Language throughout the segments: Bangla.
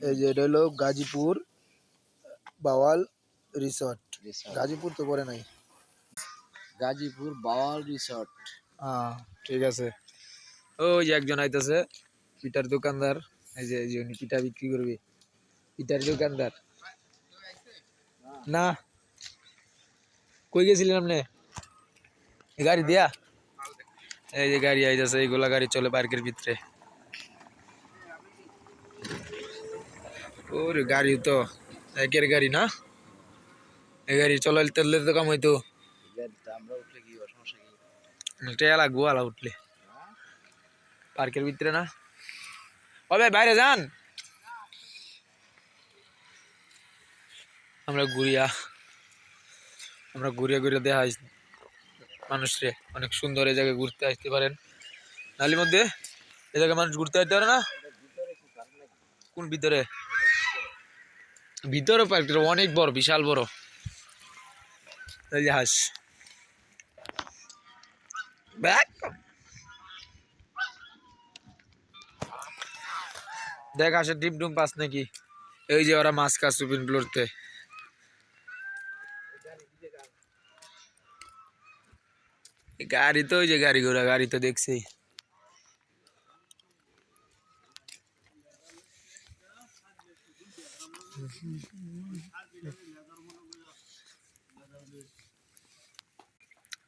এই যে এটা হলো গাজীপুর বাওয়াল রিসর্ট। গাজীপুর তো পরে নাই। গাজীপুর বাওয়াল রিসর্ট। হ্যাঁ ঠিক আছে। ওই যে একজন আইতেছে পিটার দোকানদার। এই যে এই যে উনি পিঠা বিক্রি করবে। পিঠার দোকানদার। না। কই গেছিলেন আপনি? গাড়ি দিয়া? এই যে গাড়ি আইতেছে এইগুলা গাড়ি চলে পার্কের ভিতরে। ওরে গাড়ি তো, একের গাড়ি না? এই গাড়ি চলাইতে তেলে তো কাম হইতো। লাগবো আলা উঠলে। পার্কের ভিতরে না? ও বাইরে যান। আমরা ঘুরিয়া আমরা ঘুরিয়া ঘুরিয়া দেখা মানুষরে অনেক সুন্দর এই জায়গায় ঘুরতে আসতে পারেন। নালির মধ্যে এ জায়গায় মানুষ ঘুরতে আসতে পারে না? কোন ভিতরে? ভিতরে পার্কটা অনেক বড়, বিশাল বড়। হাঁস। দেখ আসে ডিম ডুম পাস নাকি? এই যে ওরা মাছ কাজ সুপিন প্লোরতে গাড়ি তো, ওই যে গাড়ি ঘোড়া গাড়ি তো দেখছি।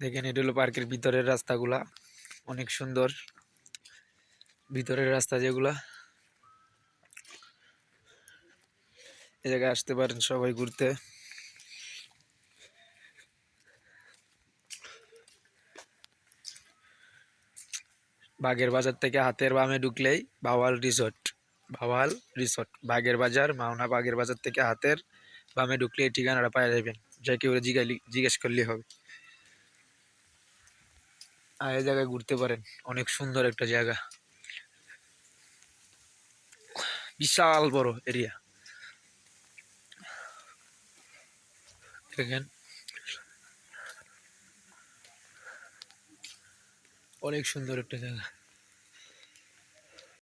দেখেন, এটা হলো পার্কের ভিতরের রাস্তাগুলা। অনেক সুন্দর। ভিতরের রাস্তা যেগুলা। এ জায়গায় আসতে পারেন সবাই ঘুরতে। বাগের বাজার থেকে হাতের বামে ঢুকলেই বাওয়াল রিসোর্ট। ভাওয়াল রিসোর্ট, বাগের বাজার, মাওনা বাগের বাজার থেকে হাতের বামে ঢুকলে এই ঠিকানাটা পাওয়া যাবেন যা কেউ জিজ্ঞেস করলে হবে। আর এই জায়গায় ঘুরতে পারেন, অনেক সুন্দর একটা জায়গা। বিশাল বড় এরিয়া। দেখেন। অনেক সুন্দর একটা জায়গা।